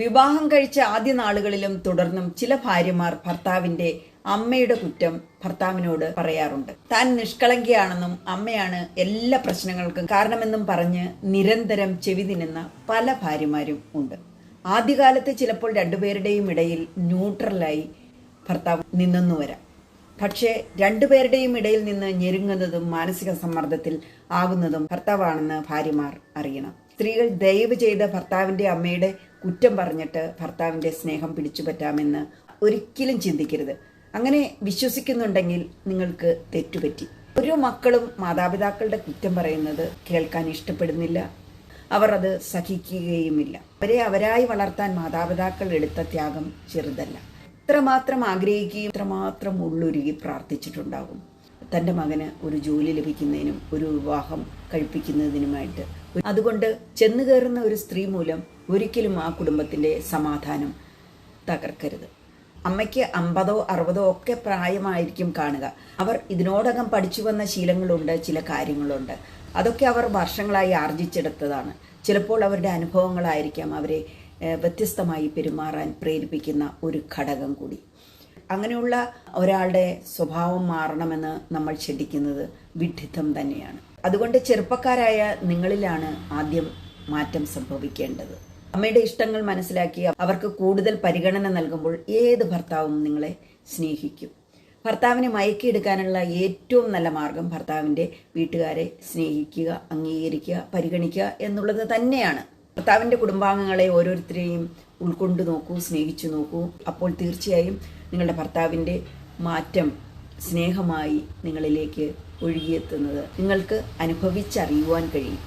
വിവാഹം കഴിച്ച ആദ്യ നാളുകളിലും തുടർന്നും ചില ഭാര്യമാർ ഭർത്താവിന്റെ അമ്മയുടെ കുറ്റം ഭർത്താവിനോട് പറയാറുണ്ട്. താൻ നിഷ്കളങ്കയാണെന്നും അമ്മയാണ് എല്ലാ പ്രശ്നങ്ങൾക്കും കാരണമെന്നും പറഞ്ഞ് നിരന്തരം ചെവി തിന്നുന്ന പല ഭാര്യമാരും ഉണ്ട്. ആദ്യകാലത്ത് ചിലപ്പോൾ രണ്ടുപേരുടെയും ഇടയിൽ ന്യൂട്രലായി ഭർത്താവ് നിന്നെന്നു വരാം. പക്ഷേ രണ്ടുപേരുടെയും ഇടയിൽ നിന്ന് ഞെരുങ്ങുന്നതും മാനസിക സമ്മർദ്ദത്തിൽ ആകുന്നതും ഭർത്താവാണെന്ന് ഭാര്യമാർ അറിയണം. സ്ത്രീകൾ ദയവ് ചെയ്ത ഭർത്താവിന്റെ അമ്മയുടെ കുറ്റം പറഞ്ഞിട്ട് ഭർത്താവിന്റെ സ്നേഹം പിടിച്ചു പറ്റാമെന്ന് ഒരിക്കലും ചിന്തിക്കരുത്. അങ്ങനെ വിശ്വസിക്കുന്നുണ്ടെങ്കിൽ നിങ്ങൾക്ക് തെറ്റുപറ്റി. ഓരോ മക്കളും മാതാപിതാക്കളുടെ കുറ്റം പറയുന്നത് കേൾക്കാൻ ഇഷ്ടപ്പെടുന്നില്ല. അവർ അത് സഹിക്കുകയുമില്ല. അവരെ അവരായി വളർത്താൻ മാതാപിതാക്കൾ എടുത്ത ത്യാഗം ചെറുതല്ല. ഇത്രമാത്രം ആഗ്രഹിക്കുകയും ഇത്രമാത്രം ഉള്ളുരുകി പ്രാർത്ഥിച്ചിട്ടുണ്ടാകും. തന്റെ മകന് ഒരു ജോലി ലഭിക്കുന്നതിനും ഒരു വിവാഹം കഴിപ്പിക്കുന്നതിനുമായിട്ട്. അതുകൊണ്ട് ചെന്നു കയറുന്ന ഒരു സ്ത്രീ മൂലം ഒരിക്കലും ആ കുടുംബത്തിന്റെ സമാധാനം തകർക്കരുത്. അമ്മയ്ക്ക് അമ്പതോ അറുപതോ ഒക്കെ പ്രായമായിരിക്കും കാണുക. അവർ ഇതിനോടകം പഠിച്ചു വന്ന ശീലങ്ങളുണ്ട് ചില കാര്യങ്ങളുണ്ട്. അതൊക്കെ അവർ വർഷങ്ങളായി ആർജിച്ചെടുത്തതാണ്. ചിലപ്പോൾ അവരുടെ അനുഭവങ്ങളായിരിക്കാം അവരെ വ്യത്യസ്തമായി പെരുമാറാൻ പ്രേരിപ്പിക്കുന്ന ഒരു ഘടകം കൂടി. അങ്ങനെയുള്ള ഒരാളുടെ സ്വഭാവം മാറണമെന്ന് നമ്മൾ ചിന്തിക്കുന്നത് വിഡ്ഢിത്തം തന്നെയാണ്. അതുകൊണ്ട് ചെറുപ്പക്കാരായ നിങ്ങളിലാണ് ആദ്യം മാറ്റം സംഭവിക്കേണ്ടത്. അമ്മയുടെ ഇഷ്ടങ്ങൾ മനസ്സിലാക്കി അവർക്ക് കൂടുതൽ പരിഗണന നൽകുമ്പോൾ ഏത് ഭർത്താവും നിങ്ങളെ സ്നേഹിക്കും? ഭർത്താവിനെ മയക്കിയെടുക്കാനുള്ള ഏറ്റവും നല്ല മാർഗം ഭർത്താവിന്റെ വീട്ടുകാരെ സ്നേഹിക്കുക അംഗീകരിക്കുക പരിഗണിക്കുക എന്നുള്ളത് തന്നെയാണ്. ഭർത്താവിന്റെ കുടുംബാംഗങ്ങളെ ഓരോരുത്തരെയും ഉൾക്കൊണ്ടു നോക്കൂ സ്നേഹിച്ചു നോക്കൂ. അപ്പോൾ തീർച്ചയായും നിങ്ങളുടെ ഭർത്താവിന്റെ മാറ്റം സ്നേഹമായി നിങ്ങളിലേക്ക് ഒഴുകിയെത്തുന്നത് നിങ്ങൾക്ക് അനുഭവിച്ചറിയുവാൻ കഴിയും.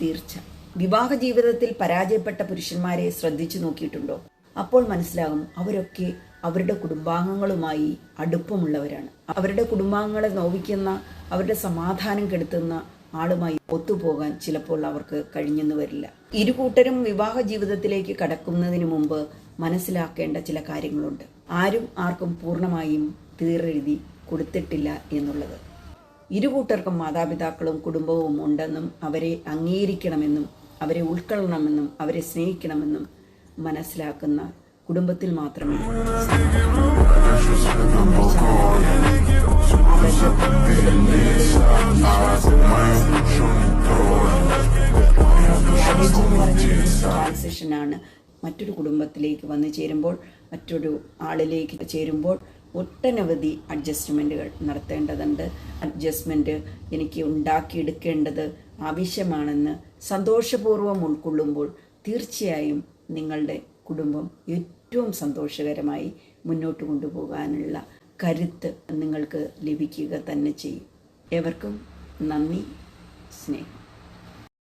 തീർച്ച. വിവാഹ ജീവിതത്തിൽ പരാജയപ്പെട്ട പുരുഷന്മാരെ ശ്രദ്ധിച്ചു നോക്കിയിട്ടുണ്ടോ? അപ്പോൾ മനസ്സിലാകും അവരൊക്കെ അവരുടെ കുടുംബാംഗങ്ങളുമായി അടുപ്പമുള്ളവരാണ്. അവരുടെ കുടുംബാംഗങ്ങളെ നോവിക്കുന്ന അവരുടെ സമാധാനം കെടുത്തുന്ന ആളുമായി ഒത്തുപോകാൻ ചിലപ്പോൾ അവർക്ക് കഴിഞ്ഞെന്ന് വരില്ല. ഇരുകൂട്ടരും വിവാഹ ജീവിതത്തിലേക്ക് കടക്കുന്നതിന് മുമ്പ് മനസ്സിലാക്കേണ്ട ചില കാര്യങ്ങളുണ്ട്. ആരും ആർക്കും പൂർണമായും തീരെഴുതി കൊടുത്തിട്ടില്ല എന്നുള്ളത്. ഇരുകൂട്ടർക്കും മാതാപിതാക്കളും കുടുംബവും ഉണ്ടെന്നും അവരെ അംഗീകരിക്കണമെന്നും അവരെ ഉൾക്കൊള്ളണമെന്നും അവരെ സ്നേഹിക്കണമെന്നും മനസ്സിലാക്കുന്ന കുടുംബത്തിൽ മാത്രമേ ട്രാൻസിഷനാണ് മറ്റൊരു കുടുംബത്തിലേക്ക് വന്നു ചേരുമ്പോൾ മറ്റൊരു ആളിലേക്ക് ചേരുമ്പോൾ ഒട്ടനവധി അഡ്ജസ്റ്റ്മെന്റുകൾ നടത്തേണ്ടതുണ്ട്. അഡ്ജസ്റ്റ്മെന്റ് എനിക്ക് ഉണ്ടാക്കിയെടുക്കേണ്ടത് ആവശ്യമാണെന്ന് സന്തോഷപൂർവം ഉൾക്കൊള്ളുമ്പോൾ തീർച്ചയായും നിങ്ങളുടെ കുടുംബം ഏറ്റവും സന്തോഷകരമായി മുന്നോട്ട് കൊണ്ടുപോകാനുള്ള കരുത്ത് നിങ്ങൾക്ക് ലഭിക്കുക തന്നെ ചെയ്യും. എവർക്കും നന്ദി സ്നേഹം.